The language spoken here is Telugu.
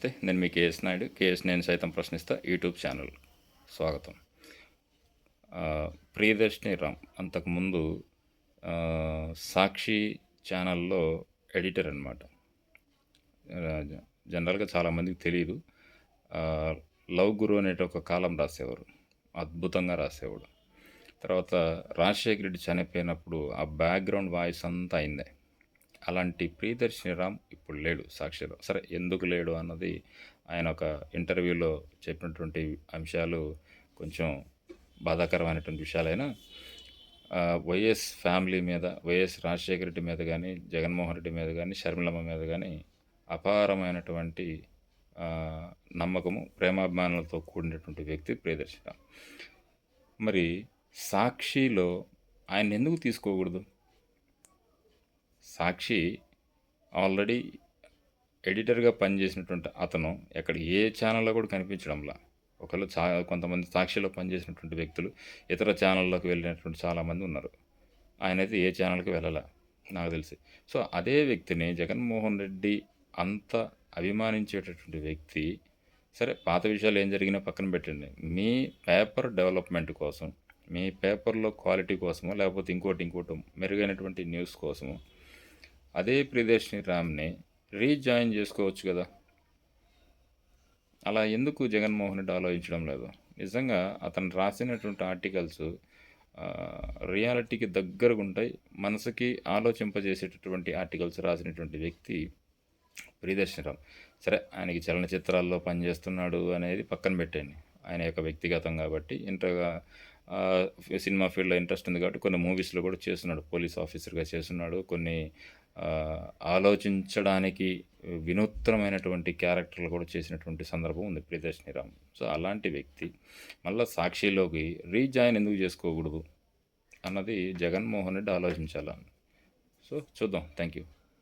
నమస్తే. నేను మీ కేఎస్ నాయుడు. కేఎస్ నేను సైతం ప్రశ్నిస్తా యూట్యూబ్ ఛానల్. స్వాగతం. ప్రియదర్శిని రామ్ అంతకుముందు సాక్షి ఛానల్లో ఎడిటర్ అనమాట జనరల్గా చాలామందికి తెలియదు లవ్ గురు అనేటి ఒక కాలం రాసేవారు. అద్భుతంగా రాసేవాడు. తర్వాత రాజశేఖర రెడ్డి చనిపోయినప్పుడు ఆ బ్యాక్గ్రౌండ్ వాయిస్ అంతా అయిందే. అలాంటి ప్రియదర్శిని రామ్ ఇప్పుడు లేడు సాక్షిలో సరే ఎందుకు లేడు అన్నది ఆయన ఒక ఇంటర్వ్యూలో చెప్పినటువంటి అంశాలు కొంచెం బాధాకరమైనటువంటి విషయాలైనా వైఎస్ ఫ్యామిలీ మీద వైఎస్ రాజశేఖర రెడ్డి మీద కానీ జగన్మోహన్ రెడ్డి మీద కానీ షర్మిలమ్మ మీద కానీ అపారమైనటువంటి నమ్మకము ప్రేమాభిమానాలతో కూడినటువంటి వ్యక్తి ప్రియదర్శిని మరి సాక్షిలో ఆయన ఎందుకు తీసుకోకూడదు? సాక్షి ఆల్రెడీ ఎడిటర్గా పనిచేసినటువంటి అతను ఎక్కడ ఏ ఛానల్లో కూడా కనిపించడంలా. ఒకళ్ళు చా కొంతమంది సాక్షిలో పనిచేసినటువంటి వ్యక్తులు ఇతర ఛానల్లోకి వెళ్ళినటువంటి చాలామంది ఉన్నారు. ఆయన అయితే ఏ ఛానల్కి వెళ్ళాల నాకు తెలిసి. సో అదే వ్యక్తిని జగన్మోహన్ రెడ్డి అంత అభిమానించేటటువంటి వ్యక్తి సరే పాత విషయాలు ఏం జరిగినా పక్కన పెట్టండి. మీ పేపర్ డెవలప్మెంట్ కోసం మీ పేపర్లో క్వాలిటీ కోసమో లేకపోతే ఇంకోటి ఇంకోటి మెరుగైనటువంటి న్యూస్ కోసమో అదే ప్రియదర్శిని రామ్ని రీజాయిన్ చేసుకోవచ్చు కదా. అలా ఎందుకు జగన్మోహన్ రెడ్డి ఆలోచించడం లేదు? నిజంగా అతను రాసినటువంటి ఆర్టికల్స్ రియాలిటీకి దగ్గరగా ఉంటాయి మనసుకి ఆలోచింపజేసేటటువంటి ఆర్టికల్స్ రాసినటువంటి వ్యక్తి ప్రియదర్శిని రామ్. సరే ఆయనకి చలనచిత్రాల్లో పనిచేస్తున్నాడు అనేది పక్కన పెట్టండి ఆయన యొక్క వ్యక్తిగతం కాబట్టి ఇంటర్గా సినిమా ఫీల్డ్లో ఇంట్రెస్ట్ ఉంది కాబట్టి కొన్ని మూవీస్లో కూడా చేస్తున్నాడు. పోలీస్ ఆఫీసర్గా చేస్తున్నాడు. కొన్ని ఆలోచించడానికి వినూత్నమైనటువంటి క్యారెక్టర్లు కూడా చేసినటువంటి సందర్భం ఉంది ప్రియదర్శిని రామ్. సో అలాంటి వ్యక్తి మళ్ళీ సాక్షిలోకి రీజాయిన్ ఎందుకు చేసుకోకూడదు అన్నది జగన్మోహన్ రెడ్డి ఆలోచించాలని సో చూద్దాం. Thank you